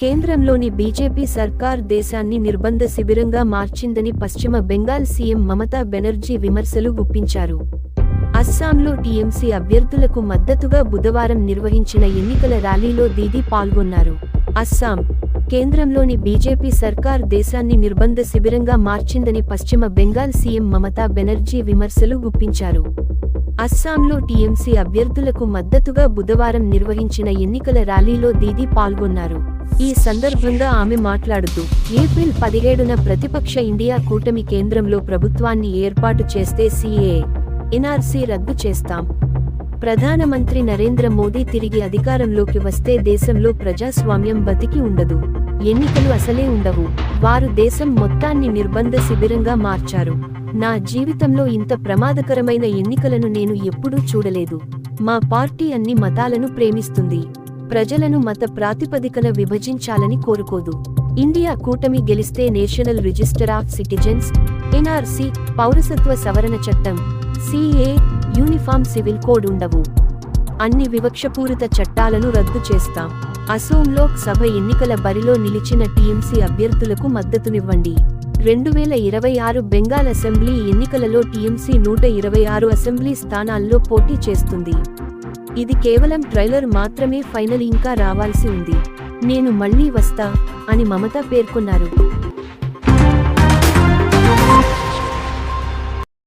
కేంద్రంలోని బీజేపీ సర్కార్ దేశాన్ని నిర్బంధ శిబిరంగా మార్చిందని పశ్చిమ బెంగాల్ సీఎం మమతా బెనర్జీ విమర్శలు గుప్పించారు. అస్సాంలో టీఎంసీ అభ్యర్థులకు మద్దతుగా బుధవారం నిర్వహించిన ఎన్నికల ర్యాలీలో దీదీ పాల్గొన్నారు. అస్సాం కేంద్రంలోని బీజేపీ సర్కార్ దేశాన్ని నిర్బంధ శిబిరంగా మార్చిందని పశ్చిమ బెంగాల్ సీఎం మమతా బెనర్జీ విమర్శలు గుప్పించారు. అస్సాంలో టీఎంసీ అభ్యర్థులకు మద్దతుగా బుధవారం నిర్వహించిన ఎన్నికల ర్యాలీలో దీదీ పాల్గొన్నారు. ఈ సందర్భంగా ఆమె మాట్లాడుతూ ఏప్రిల్ పదిహేడున ప్రతిపక్ష ఇండియా కూటమి కేంద్రంలో ప్రభుత్వాన్ని ఏర్పాటు చేస్తే సీఏ ఎన్ఆర్సీ రద్దు చేస్తాం. ప్రధానమంత్రి నరేంద్ర మోదీ తిరిగి అధికారంలోకి వస్తే దేశంలో ప్రజాస్వామ్యం బతికి ఉండదు. ఎన్నికలు అసలే ఉండవు. వారు దేశం మొత్తాన్ని నిర్బంధ శిబిరంగా మార్చారు. నా జీవితంలో ఇంత ప్రమాదకరమైన ఎన్నికలను నేను ఎప్పుడూ చూడలేదు. మా పార్టీ అన్ని మతాలను ప్రేమిస్తుంది. ప్రజలను మత ప్రాతిపదికన విభజించాలని కోరుకోదు. ఇండియా కూటమి గెలిస్తే national register of citizens NRC పౌరసత్వ సవరణ చట్టం సిఏ యూనిఫామ్ సివిల్ కోడ్ ఉండవు. అన్ని వివక్షపూరిత చట్టాలను రద్దు చేస్తాం. అసోం లోక్ సభ ఎన్నికల బరిలో నిలిచిన టీఎంసీ అభ్యర్థులకు మద్దతునివ్వండి. రెండు వేల ఇరవై ఆరు బెంగాల్ అసెంబ్లీ ఎన్నికలలో టీఎంసీ నూట ఇరవై ఆరు అసెంబ్లీ స్థానాల్లో పోటీ చేస్తుంది. ఇది కేవలం ట్రైలర్ మాత్రమే ఫైనల్ ఇంకా రావాల్సి ఉంది. నేను మళ్ళీ వస్తా అని మమత పేర్కొన్నారు.